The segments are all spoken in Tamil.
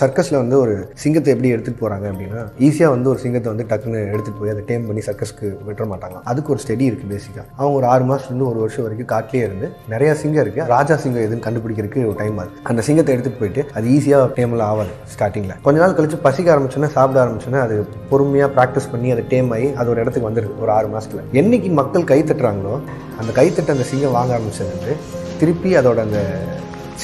சர்க்கஸில் வந்து ஒரு சிங்கத்தை எப்படி எடுத்துகிட்டு போகிறாங்க அப்படின்னா ஈஸியாக வந்து ஒரு சிங்கத்தை வந்து டக்குன்னு எடுத்துகிட்டு போய் அதை டேம் பண்ணி சர்க்கஸ்க்கு விட்டுற மாட்டாங்க. அதுக்கு ஒரு ஸ்டெடி இருக்குது பேசிக்காக அவங்க ஒரு ஆறு மாதத்துலேருந்து ஒரு வருஷம் வரைக்கும் காட்டிலே இருந்து நிறையா சிங்கம் இருக்குது ராஜா சிங்கம் எதுன்னு கண்டுபிடிக்கிறதுக்கு ஒரு டைம் ஆகுது அந்த சிங்கத்தை எடுத்துகிட்டு போயிட்டு அது ஈஸியாக டேமில் ஆகாது ஸ்டார்டிங்கில் கொஞ்ச நாள் கழிச்சு பசிக்க ஆரம்பிச்சோன்னா சாப்பிட ஆரம்பிச்சோன்னா அது பொறுமையாக ப்ராக்டிஸ் பண்ணி அதை டேம் ஆகி அது ஒரு இடத்துக்கு வந்துடுது ஒரு ஆறு மாதத்தில் என்னைக்கு மக்கள் கை தட்டுறாங்களோ அந்த கைத்தட்டு அந்த சிங்கம் வாங்க ஆரம்பிச்சது திருப்பி அதோட அந்த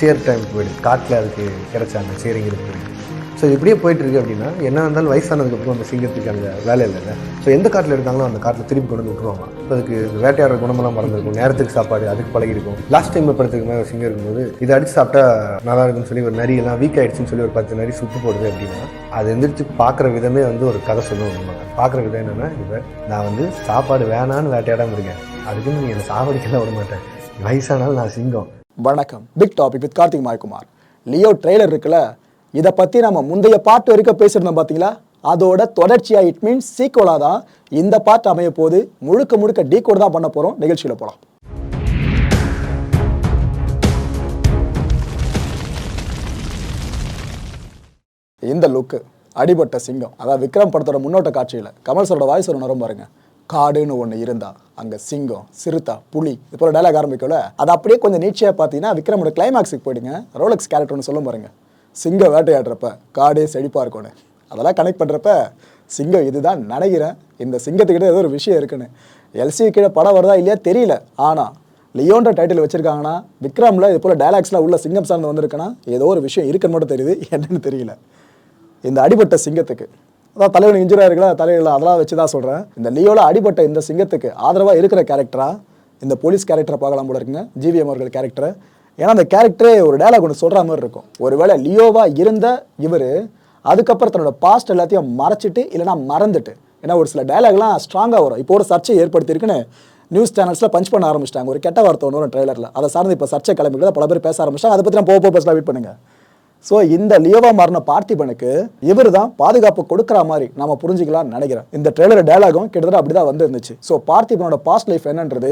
சேர் டைம் போயிடுது காட்டில் அதுக்கு கிடைச்ச அந்த சேரிங்கிறது போயிடுது ஸோ இப்படியே போயிட்டுருக்கு அப்படின்னா என்ன இருந்தாலும் வயசானதுக்கப்புறம் அந்த சிங்கத்துக்கு அந்த வேலை இல்லைல்ல. ஸோ எந்த காட்டில் இருக்காங்களோ அந்த காட்டில் திருப்பி கொண்டு வந்து விட்டுருவாங்க. இப்போ அதுக்கு வேட்டையாடுற குணமெல்லாம் மறந்துருக்கும். நேரத்துக்கு சாப்பாடு அதுக்கு பழகிருக்கும். லாஸ்ட் டைம் படத்துக்கு மேலே ஒரு சிங்கம் இருக்கும்போது இதை அடித்து சாப்பிட்டா நல்லா இருக்குன்னு சொல்லி ஒரு நரி எல்லாம் வீக் ஆகிடுச்சின்னு சொல்லி ஒரு பத்து நரி சுட்டு போடுது அப்படின்னா அது எந்திரிச்சு பார்க்குற விதமே வந்து ஒரு கதை சொல்லுவாங்க பார்க்குற விதம் என்னென்னா இப்போ நான் வந்து சாப்பாடு வேணான்னு வேட்டையாடாமல் இருக்கேன். அதுக்குன்னு நீ என்னை சாவடிக்கலாம் விட மாட்டேன். வயசானாலும் நான் சிங்கம். வணக்கம். Big topic with Karthik Maikumar. Leo trailer இருக்குல்ல? இதை பற்றி நம்ம முந்தைய பாட்டு வரைக்கும் பேசியிருந்தோம் பார்த்தீங்களா அதோட தொடர்ச்சியாக இட் மீன்ஸ் சீக்குவலாக தான் இந்த பாட்டு அமைய போது முழுக்க முழுக்க டீ தான் பண்ண போகிறோம் நிகழ்ச்சியில் போகலாம் இந்த லுக்கு அடிபட்ட சிங்கம் அதாவது விக்ரம் படத்தோட முன்னோட்ட காட்சியில். கமல் சரோட வாய்ஸ் ஒரு நரம் பாருங்க. காடுன்னு ஒன்று இருந்தால் அங்கே சிங்கம் சிறுத்தை புலி இது போல டைலாக் ஆரம்பிக்கல அது அப்படியே கொஞ்சம் நீட்சியாக பார்த்தீங்கன்னா விக்ரமோட கிளைமேக்ஸுக்கு போயிடுங்க. ரோலக்ஸ் கேரக்டர்னு சொல்ல பாருங்க. சிங்கம் வேட்டையாடுறப்ப காடே செழிப்பாக இருக்கணும் அதெல்லாம் கனெக்ட் பண்ணுறப்ப சிங்கம் இதுதான் நினைக்கிறேன் இந்த சிங்கத்துக்கிட்ட ஏதோ ஒரு விஷயம் இருக்குன்னு. எல்சி கீழே படம் வருதா இல்லையா தெரியல. ஆனால் லியோன்ற டைட்டில் வச்சுருக்காங்கன்னா விக்ரமில் இது போல் டைலாக்ஸ்லாம் உள்ள சிங்கம் சார்ந்து வந்திருக்குன்னா ஏதோ ஒரு விஷயம் இருக்குன்னு மட்டும் தெரியுது. என்னன்னு தெரியல. இந்த அடிபட்ட சிங்கத்துக்கு. அதான் தலைவன் இன்ஜுரியாக இருக்கல தலைவர்கள் அதெல்லாம் வச்சு தான் சொல்கிறேன் இந்த லியோவில் அடிபட்ட இந்த சிங்கத்துக்கு ஆதரவாக இருக்கிற கேரக்டரா இந்த போலீஸ் கேரக்டரை பார்க்கலாம் போல இருக்குங்க ஜிவிஎம் அவர்கள் கேரக்டரை ஏன்னா அந்த கேரக்டரே ஒரு டயலாக் ஒன்று சொல்கிற மாதிரி இருக்கும். ஒருவேளை லியோவாக இருந்த இவர் அதுக்கப்புறம் தன்னோட பாஸ்ட் எல்லாத்தையும் மறைச்சிட்டு இல்லைனா மறந்துட்டு. ஏன்னா ஒரு சில டைலாக்லாம் ஸ்ட்ராங்காக வரும். இப்போ ஒரு சர்ச்சை ஏற்படுத்தியிருக்குன்னு நியூஸ் சேனல்ஸில் பஞ்ச் பண்ண ஆரம்பிச்சிட்டாங்க. ஒரு கெட்ட வார்த்தை ஒன்று ட்ரெய்லரில் அதை சார்ந்து இப்போ சர்ச்சை கிளம்பிட்டு பல பேர் பேச ஆரம்பிச்சிட்டாங்க. அதை பற்றி நான் போக போக பேசலாம் வெயிட் பண்ணுங்கள் ஸோ இந்த லியோவா மாறின பார்த்திபனுக்கு இவர் தான் பாதுகாப்பு கொடுக்குற மாதிரி நம்ம புரிஞ்சுக்கலாம்னு நினைக்கிறேன். இந்த ட்ரெய்லர் டயலாகும் கிட்டத்தட்ட அப்படி தான் வந்து இருந்துச்சு ஸோ பார்த்திபனோட பாஸ்ட் லைஃப் என்னன்றது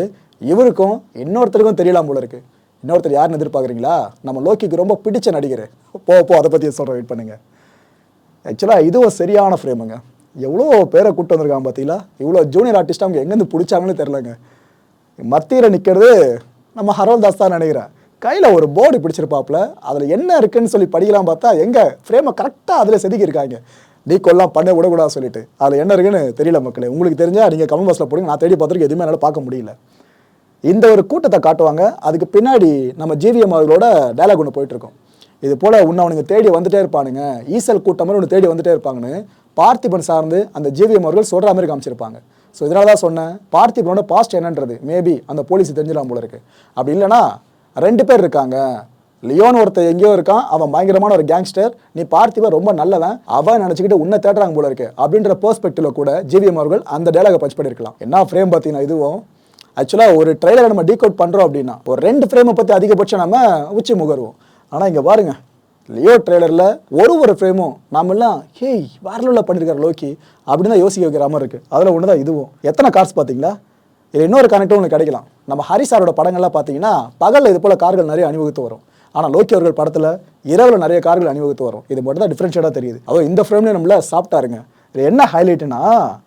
இவருக்கும் இன்னொருத்தருக்கும் தெரியலாம் போல இருக்கு. இன்னொருத்தர் யாருன்னு எதிர்பார்க்குறீங்களா? நம்ம லோக்கிக்கு ரொம்ப பிடிச்ச நடிகர். போ போ அதை பற்றி சொல்கிறேன் வெயிட் பண்ணுங்க. ஆக்சுவலாக இதுவும் சரியான ஃப்ரேமுங்க எவ்வளோ பேரை கூப்பிட்டு வந்திருக்காங்க பார்த்தீங்களா இவ்வளோ ஜூனியர் ஆர்டிஸ்ட் அவங்க எங்கேருந்து பிடிச்சாங்கன்னு தெரிலங்க. மத்தியில் நிற்கிறது நம்ம ஹரோல் தாஸ் தான் நினைக்கிறேன். கையில் ஒரு போர்டு பிடிச்சிருப்பாப்புல அதில் என்ன இருக்குன்னு சொல்லி படிக்கலாம் பார்த்தா எங்கே ஃப்ரேமை கரெக்டாக அதில் செதுக்கியிருக்காங்க. நீ கொல்லாம் பண்ண விடக்கூடாது சொல்லிட்டு. அதில் என்ன இருக்குன்னு தெரியல மக்களே. உங்களுக்கு தெரிஞ்சால் நீங்கள் கமெண்ட் பாக்ஸில் போடுங்க. நான் தேடி பார்த்துருக்கு எதுவுமே என்னால் பார்க்க முடியல. இந்த ஒரு கூட்டத்தை காட்டுவாங்க. அதுக்கு பின்னாடி நம்ம ஜிவிஎம் அவர்களோட டயலாக் ஒன்று போயிட்டுருக்கோம். இது போல் உன்னை அவனுங்க தேடி வந்துட்டே இருப்பானுங்க. ஈசல் கூட்டம் மாதிரி ஒன்று தேடி வந்துட்டே இருப்பாங்கன்னு பார்த்திபன் சார்ந்து அந்த ஜிவிஎம் அவர்கள் சொல்கிற மாதிரி காமிச்சிருப்பாங்க. ஸோ இதனால தான் சொன்னேன். பார்த்திபனோட பாஸ்ட் என்னன்றது. மேபி அந்த போலீஸ் தெரிஞ்சிடலாம் போல இருக்கு. அப்படி இல்லைனா ரெண்டு பேர் இருக்காங்க. லியோன் ஒருத்தன் எங்கேயோ இருக்கான். அவன் பயங்கரமான ஒரு கேங்ஸ்டர் நீ பார்த்திபன் ரொம்ப நல்லவன். அவன் நினச்சிக்கிட்டு உன்னை தேடுறாங்க போல இருக்கு. அப்படின்ற பெர்ஸ்பெக்டிவ்ல கூட ஜிவிஎம் அவர்கள் அந்த டேலாக பச்சு பண்ணியிருக்கலாம். என்ன ஃப்ரேம் பார்த்தீங்கன்னா இதுவும்? ஆக்சுவலாக ஒரு ட்ரெய்லரை நம்ம டீகோட் பண்ணுறோம் அப்படின்னா ஒரு ரெண்டு ஃப்ரேமை பற்றி அதிகபட்சம் நம்ம உச்சி முகருவோம். ஆனால் இங்கே பாருங்கள் லியோ ட்ரெய்லரில் ஒரு ஒரு ஃப்ரேமும் நாமெல்லாம் ஹேய் வேற லெவலில் பண்ணியிருக்காரு லோக்கி. அப்படின்னு தான் யோசிக்க வைக்கிற மாதிரி இருக்குது அதில் ஒன்று தான் இதுவும். எத்தனை கார்ஸ் பார்த்தீங்களா? இதில் இன்னொரு கனெக்டும் உங்களுக்கு கிடைக்கலாம். நம்ம ஹரி சாரோட படங்கள்லாம் பார்த்தீங்கன்னா பகலில் இது போல் கார்கள் நிறைய அணிவகுத்து வரும். ஆனால் லோக்கி அவர்கள் படத்தில் இரவில் நிறைய கார்கள் அணிவகுத்து வரும். இது மட்டும் தான் டிஃப்ரென்ஷியேட்டாக தெரியுது. அதோ இந்த ஃப்ரேம்லேயே நம்மள சாப்பிட்டாருங்க. இது என்ன ஹைலைட்டுனா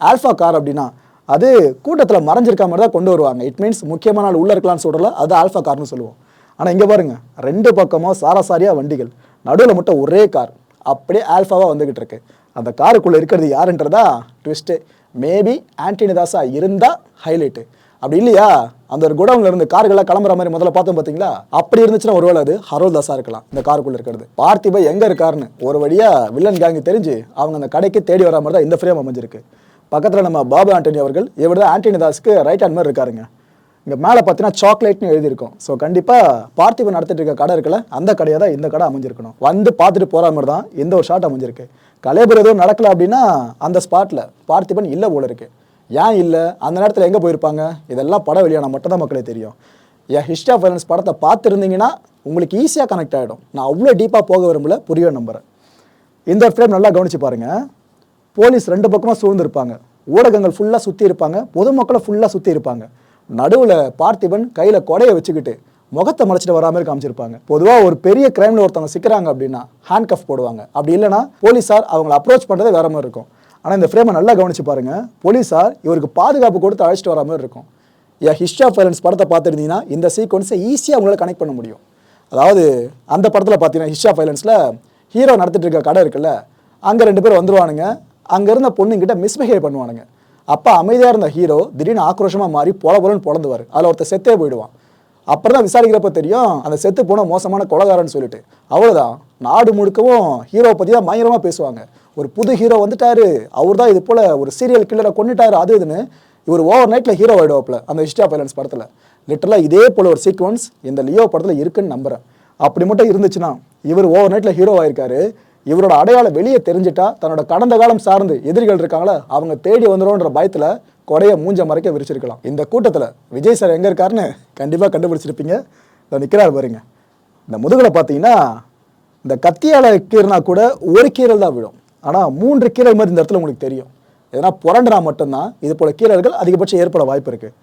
ஆல்ஃபா கார் அப்படின்னா அது கூட்டத்தில் மறைஞ்சிருக்க மாதிரி தான் கொண்டு வருவாங்க. இட் மீன்ஸ் முக்கியமான ஆள் உள்ளே இருக்கலாம்னு சொல்கிறல அது ஆல்ஃபா கார்னு சொல்லுவோம். ஆனால் இங்கே பாருங்கள் ரெண்டு பக்கமும் சாராசாரியாக வண்டிகள். நடுவில் மட்டும் ஒரே கார் அப்படியே ஆல்ஃபாவாக வந்துக்கிட்டு இருக்கு. அந்த காருக்குள்ளே இருக்கிறது யாருன்றதா ட்விஸ்ட்டு மேபி ஆன்டினிதாஸா இருந்தால் ஹைலைட்டு அப்படி இல்லையா? அந்த ஒரு குடவுன்ல இருந்து கார்கள்லாம் கிளம்புற மாதிரி முதல்ல பார்த்தோம் பார்த்தீங்களா அப்படி இருந்துச்சுன்னா ஒருவேளை அது ஹரோல் தாஸா இருக்கலாம். இந்த காருக்குள்ள இருக்கிறது. பார்த்திபை எங்க இருக்காருன்னு ஒரு வழியா வில்லன் கேங்கு தெரிஞ்சு அவங்க அந்த கடைக்கு தேடி வர மாதிரி தான் இந்த ஃப்ரேம் அமைஞ்சிருக்கு. பக்கத்தில் நம்ம பாபு ஆண்டனி அவர்கள் இவர் தான் ஆண்டனி தாஸ்க்கு ரைட் ஹேண்ட் மாதிரி இருக்காருங்க. இங்கே மேலே பார்த்தீங்கன்னா சாக்லேட்னு எழுதியிருக்கும். ஸோ கண்டிப்பாக பார்த்திபன் நடத்திட்டு இருக்க கடை இருக்கல அந்த கடையை தான் இந்த கடை அமைஞ்சிருக்கணும். வந்து பார்த்துட்டு போகிற மாதிரி தான் இந்த ஒரு ஷாட் அமைஞ்சிருக்கு. கலைபுரம் எதுவும் நடக்கல அப்படின்னா அந்த ஸ்பாட்டில் பார்த்திபன் இல்லை போல இருக்கு. ஏன் இல்லை? அந்த நேரத்தில் எங்கே போயிருப்பாங்க? இதெல்லாம் படம் வெளியான மட்டும் தான் மக்களே தெரியும். என் ஹிஸ்ட்ரி ஆஃப் வயலன்ஸ் படத்தை பார்த்துருந்தீங்கன்னா உங்களுக்கு ஈஸியாக கனெக்ட் ஆகிடும் நான் அவ்வளோ டீப்பாக போக விரும்பல புரிய நம்புறேன். இந்த ஃப்ரேம் நல்லா கவனிச்சு பாருங்கள் போலீஸ் ரெண்டு பக்கமாக சூழ்ந்திருப்பாங்க. ஊடகங்கள் ஃபுல்லாக சுற்றி இருப்பாங்க. பொதுமக்களை ஃபுல்லாக சுற்றி இருப்பாங்க. நடுவில் பார்த்திபன் கையில் கொடையை வச்சுக்கிட்டு முகத்தை மறைச்சிட்டு வரா மாதிரி காமிச்சிருப்பாங்க. பொதுவாக ஒரு பெரிய கிரைமில் ஒருத்தவங்க சிக்கிறாங்க அப்படின்னா ஹேண்ட் கஃப் போடுவாங்க. அப்படி இல்லைன்னா போலீஸார் அவங்களை அப்ரோச் பண்ணுறதே வேற மாதிரி இருக்கும். ஆனால் இந்த ஃப்ரேமை நல்லா கவனிச்சு பாருங்க. போலீஸார் இவருக்கு பாதுகாப்பு கொடுத்து அழைச்சிட்டு வர மாதிரி இருக்கும். ஏ ஹிஸ்ட்ரி ஆஃப் வயலன்ஸ் படத்தை பார்த்துருந்தீங்கன்னா இந்த சீக்வன்ஸை ஈஸியாக உங்களால் கனெக்ட் பண்ண முடியும். அதாவது அந்த படத்தில் பார்த்தீங்கன்னா ஹிஸ்ட்ரி ஆஃப் வயலன்ஸில் ஹீரோ நடத்திட்டு இருக்க கடை இருக்குல்ல அங்கே ரெண்டு பேர் வந்துருவானுங்க. அங்கே இருந்த பொண்ணுங்கிட்ட மிஸ்பிஹேவ் பண்ணுவானுங்க. அப்போ அமைதியாக இருந்த ஹீரோ திடீர்னு ஆக்ரோஷமாக மாறி பொல பொலன்னு பொழந்துவார் அதில் ஒருத்தர் செத்தே போயிடுவான். அப்புறம் தான் விசாரிக்கிறப்ப தெரியும் அந்த செத்து போன மோசமான கொலகாரன்னு சொல்லிட்டு. அவ்வளோதான் நாடு முழுக்கவும் ஹீரோவை பற்றி தான் பயங்கரமாக பேசுவாங்க. ஒரு புது ஹீரோ வந்துட்டாரு. அவர் தான் இது போல் ஒரு சீரியல் கில்லரை கொண்டுட்டாரு அது இதுன்னு இவர் ஓவர் நைட்டில் ஹீரோ ஆகிடுவாப்பில் அந்த ஹிஸ்ட்ரி ஆஃப் படத்தில். லிட்டரலாக இதே போல் ஒரு சீக்வன்ஸ் இந்த லியோ படத்தில் இருக்குன்னு நம்புகிறேன் அப்படி மட்டும் இருந்துச்சுன்னா இவர் ஓவர் நைட்டில் ஹீரோ ஆயிருக்காரு. இவரோட அடையாளம் வெளியே தெரிஞ்சிட்டா தன்னோட கடந்த காலம் சார்ந்து எதிரிகள் இருக்காங்களா அவங்க தேடி வந்துடும்ன்ற பயத்தில் கொடையை மூஞ்ச மறைக்க விரிச்சிருக்கலாம். இந்த கூட்டத்தில் விஜய் சார் எங்கே இருக்காருன்னு கண்டிப்பாக கண்டுபிடிச்சிருப்பீங்க. இதை நிற்கிறார் பாருங்க. இந்த முதுகில் பார்த்தீங்கன்னா இந்த கத்தியால் கீரைனா கூட ஒரு கீரல் தான் விழும். ஆனால் மூன்று கீரல் மாதிரி இந்த இடத்துல உங்களுக்கு தெரியும். எதனா புரண்டுனா மட்டும்தான் இது போல கீரல்கள் அதிகபட்சம் ஏற்பட வாய்ப்பு இருக்குது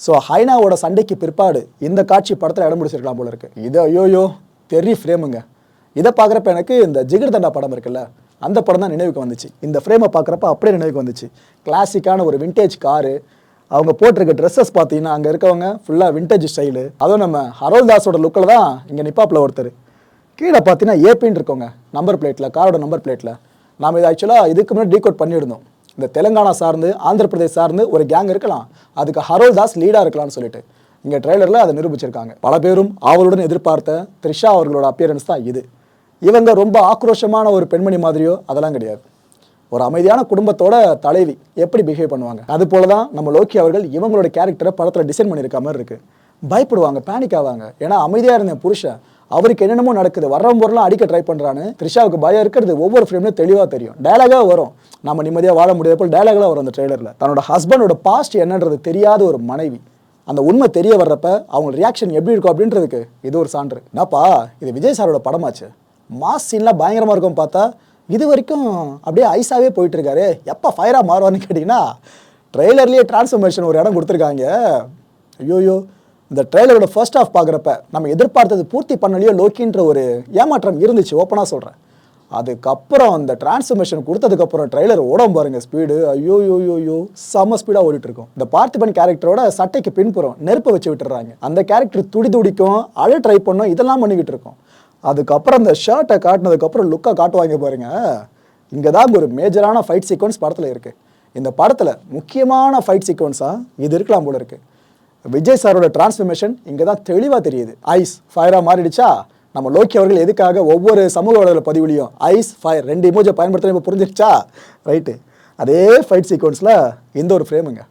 ஸோ ஹைனாவோட சண்டைக்கு பிற்பாடு இந்த காட்சி படத்தில் இடம் பிடிச்சிருக்கலாம் போல இருக்குது இது ஐயோயோ தெரி ஃப்ரேமுங்க இதை பார்க்குறப்ப எனக்கு இந்த ஜிகிர் தண்டா படம் இருக்குல்ல அந்த படம் தான் நினைவுக்கு வந்துச்சு. இந்த ஃப்ரேமை பார்க்குறப்ப அப்படியே நினைவுக்கு வந்துச்சு. கிளாசிக்கான ஒரு விண்டேஜ் காரு அவங்க போட்டிருக்க ட்ரெஸ்ஸஸ் பார்த்தீங்கன்னா அங்கே இருக்கவங்க ஃபுல்லாக விண்டேஜ் ஸ்டைலு அதுவும் நம்ம ஹரோல் தாஸோட லுக்கில் தான் இங்கே நிப்பாப்பில் ஒருத்தர். கீழே பார்த்தீங்கன்னா ஏபின்னு இருக்கோங்க நம்பர் பிளேட்டில் காரோட நம்பர் பிளேட்டில் நாம் இது ஆக்சுவலாக இதுக்கு முன்னாடி டீகோட் பண்ணியிருந்தோம். இந்த தெலுங்கானா சார்ந்து ஆந்திர பிரதேஷ் சார்ந்து ஒரு கேங் இருக்கலாம். அதுக்கு ஹரோல் தாஸ் லீடாக இருக்கலாம்னு சொல்லிட்டு. இங்கே ட்ரெய்லரில் அதை நிரூபிச்சிருக்காங்க. பல பேரும் ஆவலுடன் எதிர்பார்த்த த்ரிஷா அவர்களோட அப்பியரன்ஸ் தான் இது. இவங்க ரொம்ப ஆக்ரோஷமான ஒரு பெண்மணி மாதிரியோ அதெல்லாம் கிடையாது. ஒரு அமைதியான குடும்பத்தோட தலைவி எப்படி பிஹேவ் பண்ணுவாங்க? அது போல தான் நம்ம லோக்கி அவர்கள் இவங்களோட கேரக்டரை படத்தில் டிசைன் பண்ணியிருக்க மாதிரி இருக்குது பயப்படுவாங்க பேனிக் ஆவாங்க. ஏன்னா அமைதியாக இருந்த புருஷன் அவருக்கு என்னென்னமோ நடக்குது வர்ற பொருளாம் அடிக்க ட்ரை பண்ணுறான்னு த்ரிஷாவுக்கு பயம் இருக்கிறது ஒவ்வொரு ஃப்ரேம்லையும் தெளிவாக தெரியும். டயலாகாக வரும். நம்ம நிம்மதியாக வாழ முடியாத போல் டயலாகாக வரும் அந்த ட்ரெய்லரில் தன்னோட ஹஸ்பண்டோட பாஸ்ட் என்னன்றது தெரியாத ஒரு மனைவி. அந்த உண்மை தெரிய வர்றப்ப அவங்க ரியாக்ஷன் எப்படி இருக்கும் அப்படின்றதுக்கு இது ஒரு சான்று. என்னப்பா இது விஜய் சாரோட படமாச்சு? மாஸ் சீன்லாம் பயங்கரமாக இருக்கும் பார்த்தா இது வரைக்கும் அப்படியே ஐஸாகவே போயிட்டுருக்காரு. எப்போ ஃபயராக மாறுவார்னு கேட்டிங்கன்னா ட்ரெய்லர்லேயே டிரான்ஸ்ஃபர்மேஷன் ஒரு இடம் கொடுத்துருக்காங்க. ஐயோயோ இந்த ட்ரெய்லரோட ஃபர்ஸ்ட் ஆஃப் பார்க்குறப்ப நம்ம எதிர்பார்த்தது பூர்த்தி பண்ணலையோ லோக்கின்ற ஒரு ஏமாற்றம் இருந்துச்சு. ஓப்பனாக சொல்கிறேன் அதுக்கப்புறம் அந்த டிரான்ஸ்ஃபர்மேஷன் கொடுத்ததுக்கப்புறம் ட்ரெய்லர் ஓடம் பாருங்க ஸ்பீடு ஐயோ யோ யோ யோ செம ஸ்பீடாக ஓடிட்டு இருக்கும் இந்த பார்த்திபன் கேரக்டரோட சட்டைக்கு பின்புறம் நெருப்பு வச்சு விட்டுறாங்க அந்த கேரக்டர் துடி துடிக்கும் அழ ட்ரை பண்ணும் இதெல்லாம் பண்ணிக்கிட்டு இருக்கோம் அதுக்கப்புறம் அந்த ஷர்ட்டை காட்டினதுக்கப்புறம் லுக்காக காட்டுவாங்க பாருங்க. இங்கே தான் ஒரு மேஜரான ஃபைட் சீக்வன்ஸ் படத்தில் இருக்குது இந்த படத்தில் முக்கியமான ஃபைட் சீக்வன்ஸாக இது இருக்கலாம் போல இருக்குது விஜய் சாரோட டிரான்ஸ்ஃபர்மேஷன் இங்கே தான் தெளிவாக தெரியுது. ஐஸ் ஃபயராக மாறிடுச்சா? நம்ம லோக்கி அவர்கள் எதுக்காக ஒவ்வொரு சமூக வலைதள பதிவுலையும் ஐஸ் ஃபயர் ரெண்டு இமோஜை பயன்படுத்த இப்போ புரிஞ்சிருச்சா? ரைட்டு அதே ஃபைட் சீக்வன்ஸில் இந்த ஒரு ஃப்ரேமுங்க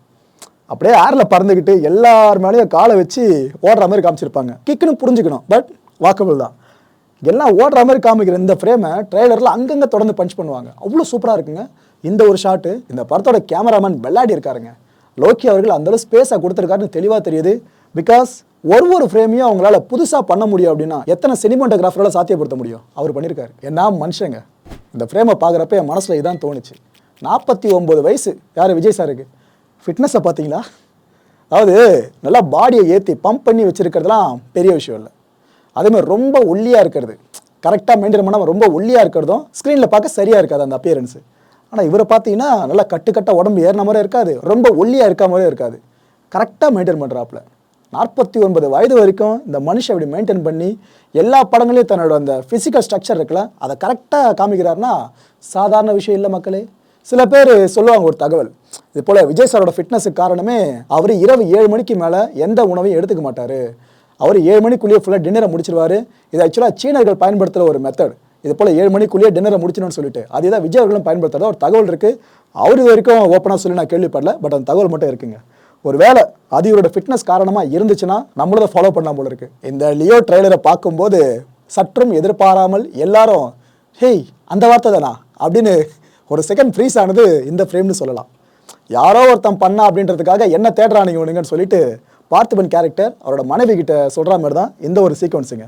அப்படியே ஏரில் பறந்துக்கிட்டு எல்லார் மேலேயும் காலை வச்சு ஓடுற மாதிரி காமிச்சிருப்பாங்க. கிக்குன்னு புரிஞ்சுக்கணும். பட் வாக்கபிள் தான். எல்லாம் ஓடுற மாதிரி காமிக்கிற இந்த ஃப்ரேமை ட்ரெய்லரில் அங்கங்கே தொடர்ந்து பஞ்ச் பண்ணுவாங்க. அவ்வளோ சூப்பராக இருக்குங்க. இந்த ஒரு ஷாட்டு இந்த படத்தோட கேமராமேன் வெள்ளாடி இருக்காருங்க. லோக்கி அவர்கள் அந்தளவு ஸ்பேஸாக ஸ்பேஸை கொடுத்துருக்காருன்னு தெளிவாக தெரியுது. பிகாஸ் ஒரு ஒரு ஃப்ரேமையும் அவங்களால புதுசாக பண்ண முடியும் அப்படின்னா எத்தனை சினிமாட்டோகிராஃபரால் சாத்தியப்படுத்த முடியும்? அவர் பண்ணியிருக்காரு என்ன மனுஷங்க. இந்த ஃப்ரேமை பார்க்குறப்ப என் மனசில் இதான் தோணுச்சு. நாற்பத்தி ஒம்பது வயசு. யார்? விஜய் சாருக்கு ஃபிட்னஸை பார்த்தீங்களா? அதாவது நல்லா பாடியை ஏற்றி பம்ப் பண்ணி வச்சுருக்கிறதுலாம் பெரிய விஷயம் இல்லை. அதே மாதிரி ரொம்ப ஒல்லியாக இருக்கிறது. கரெக்டாக மெயின்டைன் பண்ணாமல் ரொம்ப ஒல்லியாக இருக்கிறதும் ஸ்க்ரீனில் பார்க்க சரியாக இருக்காது அந்த அப்பியரன்ஸு ஆனால் இவரை பார்த்தீங்கன்னா நல்லா கட்டுக்கட்ட உடம்பு ஏறின மாதிரி இருக்காது. ரொம்ப ஒல்லியாக இருக்க மாதிரியே இருக்காது. கரெக்டாக மெயின்டைன் பண்ணுறாப்புல நாற்பத்தி ஒன்பது வயது வரைக்கும் இந்த மனுஷன் அப்படி மெயின்டைன் பண்ணி எல்லா படங்களையும் தன்னோட அந்த ஃபிசிக்கல் ஸ்ட்ரக்சர் இருக்குல்ல அதை கரெக்டாக காமிக்கிறாருன்னா சாதாரண விஷயம் இல்லை மக்களே. சில பேர் சொல்லுவாங்க ஒரு தகவல். இது போல் விஜய் சாரோட ஃபிட்னஸுக்கு காரணமே அவர் இரவு ஏழு மணிக்கு மேலே எந்த உணவையும் எடுத்துக்க மாட்டார். அவர் ஏழு மணிக்குள்ளேயே ஃபுல்லாக டின்னரை முடிச்சிருவார். இது ஆக்சுவலாக சீனர்கள் பயன்படுத்துகிற ஒரு மெத்தட் இது போல் ஏழு மணிக்குள்ளேயே டின்னரை முடிச்சணும்னு சொல்லிட்டு. அதுதான் விஜய் அவர்களும் பயன்படுத்துறதா ஒரு தகவல் இருக்குது அவர் இது வரைக்கும் ஓப்பனாக சொல்லி நான் கேள்விப்படல பட் அந்த தகவல் மட்டும் இருக்குங்க. ஒரு வேளை அது இவரோட ஃபிட்னஸ் காரணமாக இருந்துச்சுன்னா நம்மளும் அதை ஃபாலோ பண்ணலாம் போல இருக்கு. இந்த லியோ ட்ரெய்லரை பார்க்கும்போது சற்றும் எதிர்பாராமல் எல்லாரும் ஹேய் அந்த வார்த்தை தானா? அப்படின்னு ஒரு செகண்ட் ஃப்ரீஸ் ஆனது இந்த ஃப்ரேம்னு சொல்லலாம். யாரோ ஒருத்தன் பண்ணா அப்படின்றதுக்காக என்ன தேடுறானுங்க இவனுங்கன்னு சொல்லிட்டு பார்த்திபன் கேரக்டர் அவரோட மனைவி கிட்ட சொல்கிற மாதிரி தான் இந்த ஒரு சீக்வன்ஸுங்க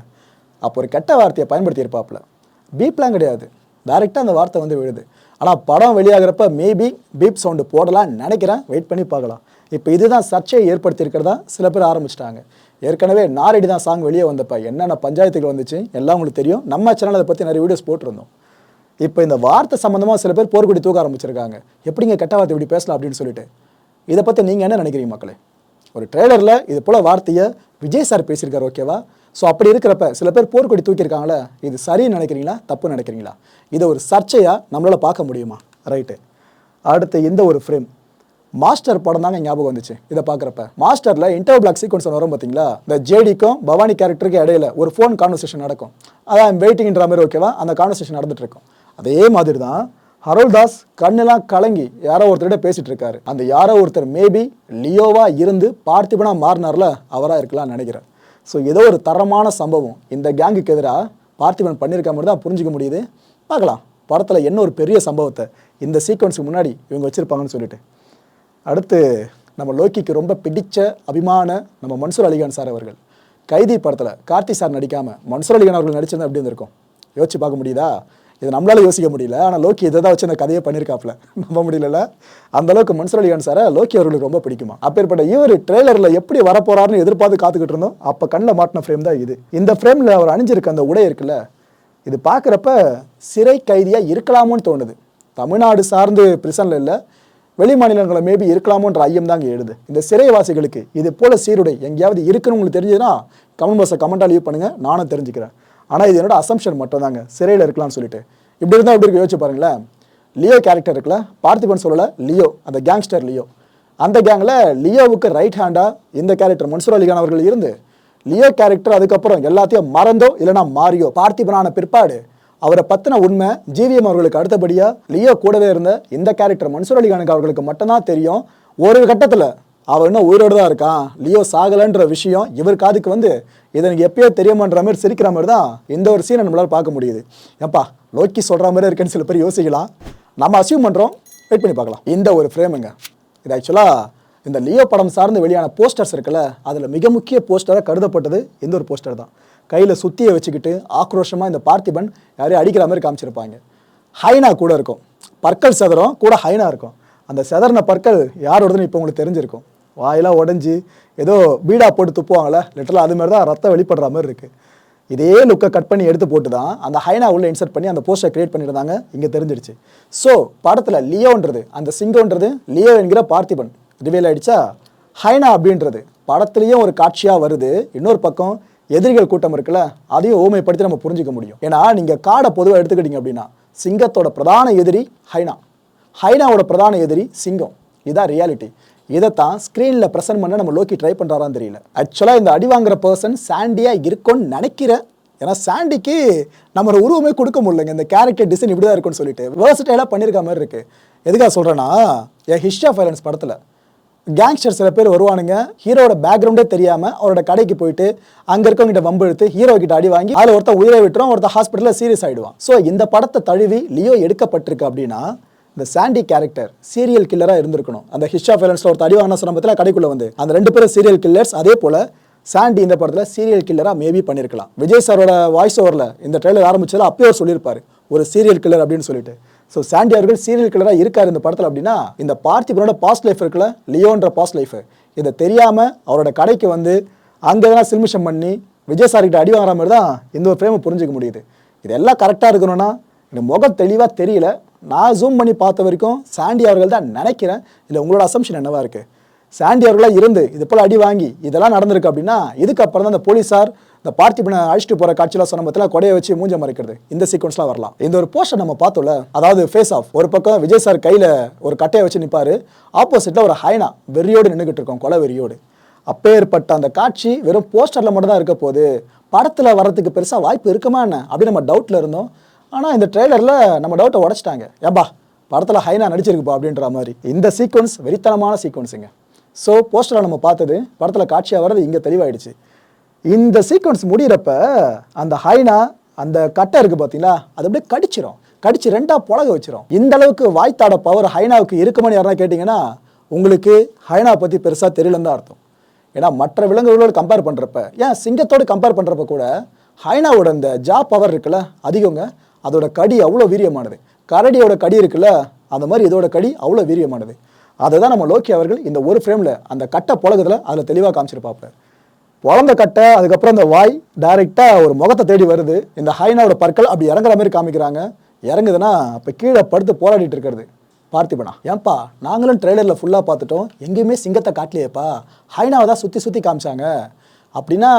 அப்போ ஒரு கெட்ட வார்த்தையை பயன்படுத்தியிருப்பாப்புல. பீப்லாம் கிடையாது. டேரெக்டாக அந்த வார்த்தை வந்து விழுது. ஆனால் படம் வெளியாகிறப்ப மேபி பீப் சவுண்டு போடலாம்னு நினைக்கிறேன். வெயிட் பண்ணி பார்க்கலாம். இப்போ இதுதான் சர்ச்சையை ஏற்படுத்தியிருக்கிறதா சில பேர் ஆரம்பிச்சிட்டாங்க. ஏற்கனவே நாரடி தான் சாங் வெளியே வந்தப்ப என்னென்ன பஞ்சாயத்துகள் வந்துச்சு எல்லாம் உங்களுக்கு தெரியும். நம்ம சேனல் அதை பற்றி நிறைய வீடியோஸ் போட்டிருந்தோம். இப்போ இந்த வார்த்தை சம்மந்தமாக சில பேர் போர்க்குடி தூக்க ஆரம்பிச்சிருக்காங்க. எப்படிங்க கெட்ட வார்த்தை இப்படி பேசலாம் அப்படின்னு சொல்லிட்டு. இதை பற்றி நீங்கள் என்ன நினைக்கிறீங்க மக்களே? ஒரு ட்ரெய்லரில் இது போல் வார்த்தையை விஜய் சார் பேசியிருக்கார் ஓகேவா ஸோ அப்படி இருக்கிறப்ப சில பேர் போர்க்கொடி தூக்கியிருக்காங்களே இது சரின்னு நினைக்கிறீங்களா? தப்பு நினைக்கிறீங்களா? இதை ஒரு சர்ச்சையாக நம்மளால் பார்க்க முடியுமா? ரைட்டு அடுத்து இந்த ஒரு ஃப்ரேம் மாஸ்டர் படம் தாங்க ஞாபகம் வந்துச்சு. இதை பார்க்குறப்ப. மாஸ்டரில் இன்டர் பிளாக் சீக்வன்ஸ் வரும் பார்த்தீங்களா இந்த ஜேடிக்கும் பவானி கேரக்டருக்கு இடையில ஒரு ஃபோன் கான்வர்சேஷன் நடக்கும். அதான் வெயிட்டிங்ன்ற மாதிரி ஓகேவா அந்த கான்வர்சேஷன் நடந்துட்டு இருக்கும். அதே மாதிரி தான் ஹரோல்தாஸ் கண்ணெல்லாம் கலங்கி யாரோ ஒருத்தர்கிட்ட பேசிட்டு இருக்காரு அந்த யாரோ ஒருத்தர் மேபி லியோவா இருந்து பார்த்திபனா மாறினார்ல அவராக இருக்கலாம்னு நினைக்கிறேன். ஸோ ஏதோ ஒரு தரமான சம்பவம். இந்த கேங்குக்கு எதிராக பார்த்திபன் பண்ணியிருக்க மாதிரி தான் புரிஞ்சுக்க முடியுது. பார்க்கலாம். படத்தில் என்ன ஒரு பெரிய சம்பவத்தை இந்த சீக்வன்ஸுக்கு முன்னாடி இவங்க வச்சுருப்பாங்கன்னு சொல்லிட்டு. அடுத்து நம்ம லோக்கிக்கு ரொம்ப பிடித்த அபிமான நம்ம மன்சூர் அலிகான் சார் அவர்கள். கைதி படத்தில் கார்த்தி சார் நடிக்காமல் மன்சூர் அலிகான் அவர்கள் நடிச்சிருந்தா எப்படி இருந்திருக்கும்? யோசிச்சு பார்க்க முடியுதா? இது நம்மளால யோசிக்க முடியல. ஆனால் லோக்கி இதை தான் வச்சு அந்த கதையை பண்ணியிருக்காப்ல நம்ப முடியல அந்த அளவுக்கு மன்சூர் அலிகான் சாரை லோக்கி அவர்களுக்கு ரொம்ப பிடிக்குமா? அப்பேற்பட்ட இவர் ட்ரெய்லரில் எப்படி வரப்போறாருன்னு எதிர்பார்த்து காத்துக்கிட்டு இருந்தோம். அப்போ கண்ணில் மாட்டின ஃப்ரேம் தான் இது. இந்த ஃப்ரேமில் அவர் அணிஞ்சிருக்க அந்த உடை இருக்குல்ல இது பார்க்குறப்ப சிறை கைதியாக இருக்கலாமோன்னு தோணுது. தமிழ்நாடு சார்ந்து பிரிசனில் இல்லை வெளி மாநிலங்களை மேபி இருக்கலாமோன்ற ஐயம் தாங்க எழுது இந்த சிறைவாசிகளுக்கு இது போல சீருடை எங்கேயாவது இருக்குன்னு உங்களுக்கு தெரிஞ்சதுன்னா கமெண்ட் பாக்ஸை கமெண்ட்டாக லீவ் பண்ணுங்க. நானும் தெரிஞ்சுக்கிறேன். ஆனால் இது என்னோட அசம்ஷன் மட்டும் தாங்க சிறையில் இருக்கலாம்னு சொல்லிட்டு. இப்படி இருந்தால் எப்படி இருக்கு? யோசிச்சு பாருங்களேன். லியோ கேரக்டர் இருக்குல்ல பார்த்திபன் சொல்லலை லியோ அந்த கேங்ஸ்டர் லியோ அந்த கேங்கில் லியோவுக்கு ரைட் ஹேண்டாக இந்த கேரக்டர் மன்சூர் அலிகான் அவர்கள் இருந்து லியோ கேரக்டர் அதுக்கப்புறம் எல்லாத்தையும் மறந்தோ இல்லைனா மாறியோ பார்த்திபனான பிற்பாடு அவரை பற்றின உண்மை ஜிவிஎம் அவர்களுக்கு அடுத்தபடியாக லியோ கூடவே இருந்த இந்த கேரக்டர் மன்சூர் அலிகானுக்கு அவர்களுக்கு மட்டும்தான் தெரியும். ஒரு கட்டத்தில் அவன் இன்னும் உயிரோடு தான் இருக்கான் லியோ சாகலைன்ற விஷயம் இவர் காதுக்கு வந்து இது எனக்கு எப்பயோ தெரியுமான்ற மாதிரி சிரிக்கிற மாதிரி தான் இந்த ஒரு சீனை நம்மளால் பார்க்க முடியுது. ஏப்பா லோக்கி சொல்கிற மாதிரி இருக்குன்னு சில பேர் யோசிக்கலாம். நம்ம அசீவ் பண்ணுறோம் வெயிட் பண்ணி பார்க்கலாம். இந்த ஒரு ஃப்ரேமுங்க இது ஆக்சுவலாக இந்த லியோ படம் சார்ந்து வெளியான போஸ்டர்ஸ் இருக்குல்ல அதில் மிக முக்கிய போஸ்டராக கருதப்பட்டது இந்த ஒரு போஸ்டர் தான். கையில் சுத்தியை வச்சுக்கிட்டு ஆக்ரோஷமாக இந்த பார்த்திபன் யாரையும் அடிக்கிற மாதிரி காமிச்சிருப்பாங்க. ஹைனா கூட இருக்கும். பற்கள் செதறும் கூட ஹைனா இருக்கும். அந்த செதறின பற்கள் யாரோடதுன்னு இப்போ உங்களுக்கு தெரிஞ்சிருக்கும். வாயெல்லாம் உடஞ்சி ஏதோ பீடா போட்டு துப்புவாங்களே லிட்டரலாக அது மாதிரி தான் ரத்தம் வெளிப்படுற மாதிரி இருக்குது இதே லுக்கை கட் பண்ணி எடுத்து போட்டு தான் அந்த ஹைனா உள்ள இன்சர்ட் பண்ணி அந்த போஸ்டர் கிரியேட் பண்ணியிருந்தாங்க இங்கே தெரிஞ்சிடுச்சு ஸோ படத்தில் லியோன்றது அந்த சிங்கோன்றது லியோ என்கிற பார்த்திபன். ரிவேல் ஆகிடுச்சா ஹைனா அப்படின்றது. படத்துலேயும் ஒரு காட்சியாக வருது. இன்னொரு பக்கம் எதிரிகள் கூட்டம் இருக்குல்ல அதையும் ஓமைப்படுத்தி நம்ம புரிஞ்சிக்க முடியும். ஏன்னா நீங்கள் காடை பொதுவாக எடுத்துக்கிட்டீங்க அப்படின்னா சிங்கத்தோட பிரதான எதிரி ஹைனா. ஹைனாவோட பிரதான எதிரி சிங்கம். இதுதான் ரியாலிட்டி இதைத்தான் ஸ்க்ரீனில் ப்ரெசென்ட் பண்ண நம்ம லோக்கி ட்ரை பண்ணுறாரான்னு தெரியல. ஆக்சுவலாக இந்த அடி வாங்குற பர்சன் சாண்டியாக இருக்கும்னு நினைக்கிறேன் ஏன்னா சாண்டிக்கு நம்ம உருவமே கொடுக்க முடியலங்க. இந்த கேரக்டர் டிசைன் இப்படி தான் இருக்கும்னு சொல்லிட்டு. வேர்சடைலாக பண்ணியிருக்க மாதிரி இருக்கு. எதுக்காக சொல்கிறேன்னா என் ஹிஸ்ட்ரி ஆஃப் வயலன்ஸ் படத்தில் கேங்ஸ்டர் சில பேர் வருவானுங்க. ஹீரோட பேக்ரவுண்டே தெரியாமல் அவரோட கடைக்கு போயிட்டு அங்கே இருக்கவங்கிட்ட வம்பு எடுத்து ஹீரோ கிட்ட அடி வாங்கி அதில் ஒருத்தன் உயிரை விட்டுரும் ஒருத்தர் ஹாஸ்பிட்டலில் சீரியஸ் ஆகிடுவான் ஸோ இந்த படத்தை தழுவி லியோ எடுக்கப்பட்டிருக்கு அப்படின்னா இந்த சாண்டி கேரக்டர் சீரியல் கில்லராக இருந்திருக்கணும். அந்த ஹிஸ்ட் ஆஃப் வயலன்ஸில் ஒரு தடி வாங்கின சமயத்தில் கடைக்குள்ளே வந்து அந்த ரெண்டு பேரும் சீரியல் கில்லர்ஸ் அதே போல் சாண்டி இந்த படத்தில் சீரியல் கில்லராக மேபி பண்ணியிருக்கலாம் விஜய் சாரோட வாய்ஸ் ஓவரில் இந்த ட்ரெயிலர் ஆரம்பிச்சதில் அப்பயே அவர் சொல்லியிருப்பார் ஒரு சீரியல் கில்லர் அப்படின்னு சொல்லிட்டு. ஸோ சாண்டி அவர்கள் சீரியல் கில்லராக இருக்கார் இந்த படத்தில் அப்படின்னா இந்த பார்த்திபனோட பாஸ்ட் லைஃப் இருக்குல்ல லியோன்ற பாஸ்ட் லைஃப் இதை தெரியாமல் அவரோட கடைக்கு வந்து அங்கே தான் சில்மிஷம் பண்ணி விஜய் சார்கிட்ட அடி வாங்குற மாதிரி தான் இந்த ஒரு ஃப்ரேமை புரிஞ்சிக்க முடியுது. இதெல்லாம் கரெக்டாக இருக்கணும்னா இந்த முகம் தெளிவாக தெரியல நான் ஜூம் பண்ணி பார்த்த வரைக்கும் சாண்டி அவர்கள் தான் நினைக்கிறேன். இல்லை உங்களோட அசம்ஷன் என்னவா இருக்குது சாண்டி அவர்களாக இருந்து இது போல் அடி வாங்கி இதெல்லாம் நடந்திருக்கு அப்படின்னா இதுக்கப்புறம் தான் அந்த போலீஸார் இந்த பார்த்திபனை அழைச்சிட்டு போகிற காட்சியில் சொன்ன பத்தில கொடையை வச்சு மூஞ்ச மறைக்கிறது. இந்த சீக்வன்ஸ்லாம் வரலாம். இந்த ஒரு போஸ்டர் நம்ம பார்த்தோம்ல அதாவது ஃபேஸ் ஆஃப் ஒரு பக்கம் விஜய் சார் கையில் ஒரு கட்டையை வச்சு நிற்பாரு ஆப்போசிட்டில் ஒரு ஹைனா வெறியோடு நின்றுக்கிட்டு இருக்கோம் கொலை வெறியோடு. அப்பேற்பட்ட அந்த காட்சி வெறும் போஸ்டரில் மட்டும் தான் இருக்க போது படத்தில் வரதுக்கு பெருசாக வாய்ப்பு இருக்குமா என்ன? அப்படி நம்ம டவுட்டில் இருந்தோம். ஆனால் இந்த ட்ரெய்லரில் நம்ம டவுட்டை உடச்சிட்டாங்க. ஏப்பா படத்தில் ஹைனா நடிச்சிருக்குப்பா அப்படின்ற மாதிரி. இந்த சீக்வன்ஸ் வெறித்தனமான சீக்வன்ஸுங்க ஸோ போஸ்டரில் நம்ம பார்த்தது படத்தில் காட்சியாக வர்றது இங்கே தெளிவாயிடுச்சு. இந்த சீக்வன்ஸ் முடியிறப்ப அந்த ஹைனா அந்த கட்டை இருக்குது பார்த்தீங்களா அது அப்படியே கடிச்சிரும். கடிச்சு ரெண்டாக புழக வச்சிரும். இந்த அளவுக்கு வாய்த்தாட பவர் ஹைனாவுக்கு இருக்குமான்னு யாரா கேட்டிங்கன்னா உங்களுக்கு ஹைனா பற்றி பெருசாக தெரியலன்னு தான் அர்த்தம். ஏன்னா மற்ற விலங்குகளோடு கம்பேர் பண்ணுறப்ப ஏன் சிங்கத்தோடு கம்பேர் பண்ணுறப்ப கூட ஹைனாவோட இந்த ஜா பவர் இருக்குல்ல அதிகங்க. அதோட கடி அவ்வளோ வீரியமானது. கரடியோட கடி இருக்குல்ல அந்த மாதிரி இதோட கடி அவ்வளோ வீரியமானது. அதை தான் நம்ம லோக்கி அவர்கள் இந்த ஒரு ஃப்ரேமில் அந்த கட்டை புழகுதுல அதில் தெளிவாக காமிச்சிருப்பாப்ல. வளர்ந்த கட்டை அதுக்கப்புறம் அந்த வாய் டைரெக்டாக ஒரு முகத்தை தேடி வருது. இந்த ஹைனாவோட பற்கள் அப்படி இறங்குற மாதிரி காமிக்கிறாங்க. இறங்குதுன்னா அப்போ கீழே படுத்து போராடிட்டு இருக்கிறது. பார்த்திபனா ஏன்பா நாங்களும் ட்ரெய்லரில் ஃபுல்லாக பார்த்துட்டோம். எங்கேயுமே சிங்கத்தை காட்டலையேப்பா. ஹைனாவை தான் சுற்றி சுற்றி காமிச்சாங்க. அப்படின்னா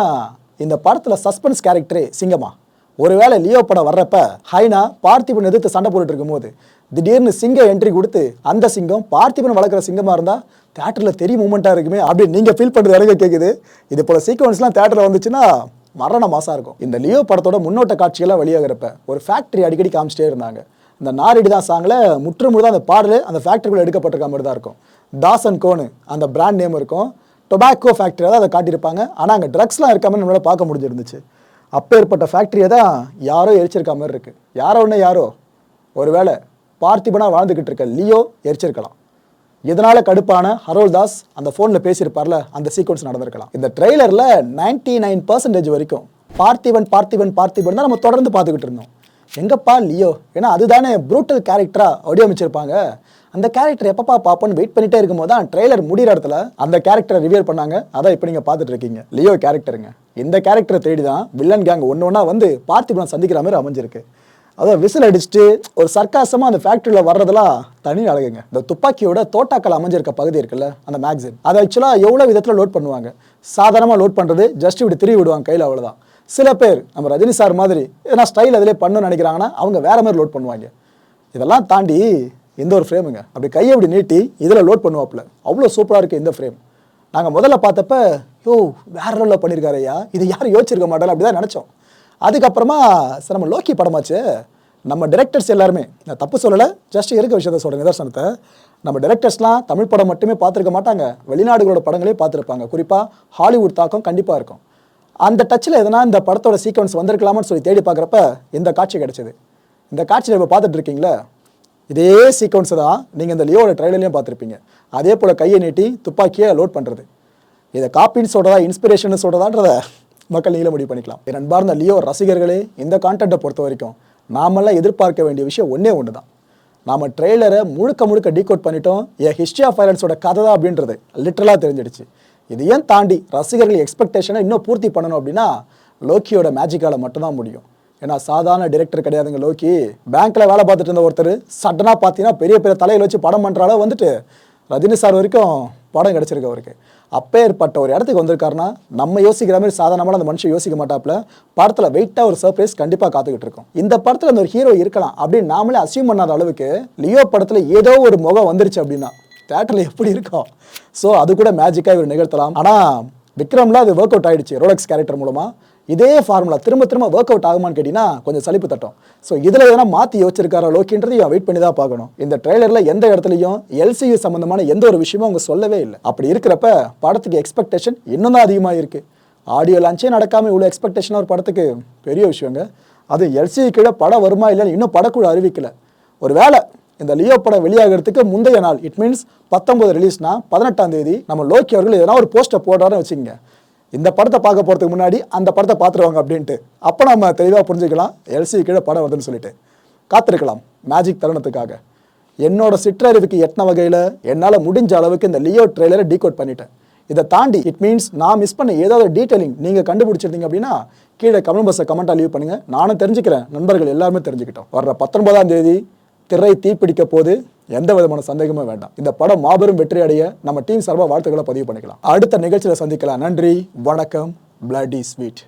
இந்த படத்தில் சஸ்பென்ஸ் கேரக்டரே சிங்கமா? ஒருவேளை லியோ படம் வர்றப்ப ஹைனா பார்த்திபன் எதிர்த்து சண்டை போட்டுட்டு இருக்கும்போது திடீர்னு சிங்கம் என்ட்ரி கொடுத்து அந்த சிங்கம் பார்த்திபன் வளர்க்குற சிங்கமாக இருந்தால் தேட்டரில் தெரிய மூமெண்ட்டாக இருக்குமே அப்படின்னு நீங்கள் ஃபீல் பண்ணுறது எனக்கு கேட்குது இது போல் சீக்வன்ஸ்லாம் தேட்டரில் வந்துச்சுன்னா மரண மாசாக இருக்கும். இந்த லியோ படத்தோட முன்னோட்ட காட்சிகள்லாம் வெளியாகிறப்ப ஒரு ஃபேக்ட்ரி அடிக்கடி காமிச்சிட்டே இருந்தாங்க. இந்த நாரிடி தான் சாங்கில் முற்று முழுதாக அந்த பாடல் அந்த ஃபேக்ட்ரிக்குள்ளே எடுக்கப்பட்டிருக்க மாதிரி தான் இருக்கும். தாசன் கோனு அந்த பிராண்ட் நேம் இருக்கும். டொபாக்கோ ஃபேக்ட்ரி தான் அதை காட்டியிருப்பாங்க. ஆனால் அங்கே ட்ரக்ஸ்லாம் இருக்காமல் நம்மளால் பார்க்க முடிஞ்சிருந்துச்சு. அப்பேற்பட்ட ஃபேக்ட்ரியை தான் யாரோ எரிச்சிருக்க மாதிரி இருக்குது யாரோ ஒன்று யாரோ. ஒருவேளை பார்த்திபனாக வாழ்ந்துக்கிட்டு இருக்க லியோ எரிச்சிருக்கலாம். இதனால் கடுப்பான ஹரோல் தாஸ் அந்த ஃபோனில் பேசியிருப்பார்ல அந்த சீக்வன்ஸ் நடந்திருக்கலாம். இந்த ட்ரெய்லரில் நைன்டி நைன் பர்சன்டேஜ் வரைக்கும் பார்த்திபன் பார்த்திபன் பார்த்திபன் தான் நம்ம தொடர்ந்து பார்த்துக்கிட்டு இருந்தோம். எங்கப்பா லியோ? ஏன்னா அதுதானே ப்ரூட்டல் கேரக்டராக வடிவமைச்சிருப்பாங்க அந்த கேரக்டர் எப்பப்பா பார்ப்போன்னு வெயிட் பண்ணிட்டே இருக்கும்போது தான் ட்ரெய்லர் முடிகிற இடத்துல அந்த கேரக்டரை ரிவியல் பண்ணாங்க. அதான் இப்போ நீங்கள் பார்த்துட்டு இருக்கீங்க. லியோ கேரக்டருங்க இந்த கேரக்டரை தேடி தான் வில்லன் கேங் ஒன்று ஒன்றா வந்து பார்த்திபனை சந்திக்கிற மாதிரி அமைஞ்சிருக்கு. அதான் விசில் அடிச்சுட்டு ஒரு சர்க்காசமாக அந்த ஃபேக்ட்ரியில் வர்றதெல்லாம் தனி அழகுங்க. இந்த துப்பாக்கியோட தோட்டாக்கள் அமைஞ்சிருக்க பகுதி இருக்குல்ல அந்த மேக்சின் அதை ஆக்சுவலாக எவ்வளோ விதத்தில் லோட் பண்ணுவாங்க? சாதாரணமாக லோட் பண்ணுறது ஜஸ்ட் இப்படி திருவி விடுவாங்க கையில் அவ்வளோதான் சில பேர் நம்ம ரஜினி சார் மாதிரி ஏன்னா ஸ்டைல் அதிலே பண்ணணும்னு நினைக்கிறாங்கன்னா அவங்க வேற மாதிரி லோட் பண்ணுவாங்க. இதெல்லாம் தாண்டி இந்த ஒரு ஃப்ரேமுங்க அப்படி கையை அப்படி நீட்டி இதில் லோட் பண்ணுவாப்பில். அவ்வளோ சூப்பராக இருக்குது இந்த ஃப்ரேம் நாங்கள் முதல்ல பார்த்தப்ப யோ வேற லெவலில் பண்ணியிருக்காரு ஐயா. இது யாரும் யோசிச்சிருக்க மாட்டாங்க அப்படி தான் நினச்சோம். அதுக்கப்புறமா சார் நம்ம லோக்கி படமாச்சு. நம்ம டேரக்டர்ஸ் எல்லாருமே நான் தப்பு சொல்லலை. ஜஸ்ட் இருக்க விஷயத்த சொல்கிறேன் நிதர்சனத்தை. நம்ம டேரக்டர்ஸ்லாம் தமிழ் படம் மட்டுமே பார்த்துருக்க மாட்டாங்க. வெளிநாடுகளோட படங்களே பார்த்துருப்பாங்க. குறிப்பாக ஹாலிவுட் தாக்கம் கண்டிப்பாக இருக்கும். அந்த டச்சில் எதனா இந்த படத்தோட சீக்வன்ஸ் வந்திருக்கலாமான்னு சொல்லி தேடி பார்க்குறப்ப இந்த காட்சி கிடச்சிது. இந்த காட்சியில் இப்போ பார்த்துட்டு இருக்கீங்களே இதே சீக்வன்ஸ் தான் நீங்கள் இந்த லியோட ட்ரைலர்லையும் பார்த்துருப்பீங்க. அதே போல் கையை நீட்டி துப்பாக்கியை லோட் பண்ணுறது இதை காப்பின்னு சொல்கிறதா இன்ஸ்பிரேஷன் சொல்கிறதான்றத மக்கள் நீங்களே முடிவு பண்ணிக்கலாம். என் அன்பார்ந்த லியோ ரசிகர்களே இந்த கான்டென்ட்டை பொறுத்த வரைக்கும் நாமெல்லாம் எதிர்பார்க்க வேண்டிய விஷயம் ஒன்றே ஒன்று தான் நாம் ட்ரெய்லரை முழுக்க முழுக்க டீகோட் பண்ணிட்டோம். ஏ ஹிஸ்ட்ரி ஆஃப் வயலன்ஸோட கதை தான் அப்படின்றது லிட்டரலாக தெரிஞ்சிடுச்சு. இது ஏன் தாண்டி ரசிகர்கள் எக்ஸ்பெக்டேஷனை இன்னும் பூர்த்தி பண்ணணும் அப்படின்னா லோக்கியோட மேஜிக்கால மட்டும்தான் முடியும். ஏன்னா சாதாரண டிரெக்டர் கிடையாதுங்க லோக்கி பேங்க்கில் வேலை பார்த்துட்டு இருந்த ஒருத்தர் சடனாக பார்த்தீங்கன்னா பெரிய பெரிய தலையில் வச்சு படம் பண்ணுற அளவு வந்துட்டு ரஜினி சார் வரைக்கும் படம் கிடச்சிருக்கு அவருக்கு. அப்பேற்பட்ட ஒரு இடத்துக்கு வந்திருக்காருன்னா நம்ம யோசிக்கிற மாதிரி சாதாரணமான அந்த மனுஷன் யோசிக்க மாட்டாப்புல. படத்தில் வெயிட்டாக ஒரு சர்ப்ரைஸ் கண்டிப்பாக காத்துக்கிட்டு இருக்கும். இந்த படத்தில் அந்த ஒரு ஹீரோ இருக்கலாம் அப்படின்னு நாமளே அசியூம் பண்ணாத அளவுக்கு லியோ படத்தில் ஏதோ ஒரு முகம் வந்துருச்சு அப்படின்னா தேட்டரில் எப்படி இருக்கும்? ஸோ அது கூட மேஜிக்காக இவர் நிகழ்த்தலாம். ஆனால் விக்ரம்ல அது ஒர்க் அவுட் ஆயிடுச்சு ரோலக்ஸ் கேரக்டர் மூலமாக இதே ஃபார்முலா திரும்ப திரும்ப ஒர்க் அவுட் ஆகுமான்னு கேட்டிங்கன்னா கொஞ்சம் சலிப்பு தட்டும். ஸோ இதில் எதனா மாற்றி யோசிச்சிருக்காரா லோக்கின்றதையும் வெயிட் பண்ணி தான் பார்க்கணும். இந்த ட்ரெய்லரில் எந்த இடத்துலையும் எல்சியு சம்மந்தமான எந்த ஒரு விஷயமும் அவங்க சொல்லவே இல்லை. அப்படி இருக்கிறப்ப படத்துக்கு எக்ஸ்பெக்டேஷன் இன்னும் தான் அதிகமாக இருக்குது ஆடியோ லான்ச்சே நடக்காமல் இவ்வளோ எக்ஸ்பெக்டேஷன் ஒரு படத்துக்கு? பெரிய விஷயங்க. அது எல்சியு கீழே படம் வருமா இல்லைன்னு இன்னும் படக்குழு அறிவிக்கல. ஒரு வேளை இந்த லியோ படம் வெளியாகிறதுக்கு முந்தைய நாள் இட் மீன்ஸ் பத்தொன்பது ரிலீஸ்னா பதினெட்டாம் தேதி நம்ம லோக்கி அவர்கள் எதனா ஒரு போஸ்டர் போடுறாருன்னு வச்சுக்கோங்க. இந்த படத்தை பார்க்க போகிறதுக்கு முன்னாடி அந்த படத்தை பார்த்துருவாங்க அப்படின்ட்டு. அப்போ நம்ம தெளிவாக புரிஞ்சுக்கலாம். எல்சி கீழே படம் வருதுன்னு சொல்லிட்டு. காத்திருக்கலாம். மேஜிக் தருணத்துக்காக. என்னோட சிற்றறிவுக்கு எட்டின வகையில் என்னால் முடிஞ்ச அளவுக்கு இந்த லியோ ட்ரெய்லரை டீகோட் பண்ணிட்டேன். இதை தாண்டி இட் மீன்ஸ் நான் மிஸ் பண்ண ஏதாவது டீட்டெயிலிங் நீங்கள் கண்டுபிடிச்சிருந்தீங்க அப்படின்னா கீழே கமெண்ட் பஸ்ஸை கமெண்ட்டாக லீவ் பண்ணுங்கள் நானும் தெரிஞ்சுக்கிறேன். நண்பர்கள் எல்லாருமே தெரிஞ்சுக்கிட்டோம். வர்ற பத்தொன்பதாம் தேதி திரை தீப்பிடிக்க போது எந்த விதமான சந்தேகமும் வேண்டாம். இந்த படம் மாபெரும் வெற்றி அடைய நம்ம டீம் சார்பாக வாழ்த்துக்களை பதிவு பண்ணிக்கலாம். அடுத்த நிகழ்ச்சியில் சந்திக்கலாம். நன்றி வணக்கம் பிளடி ஸ்வீட்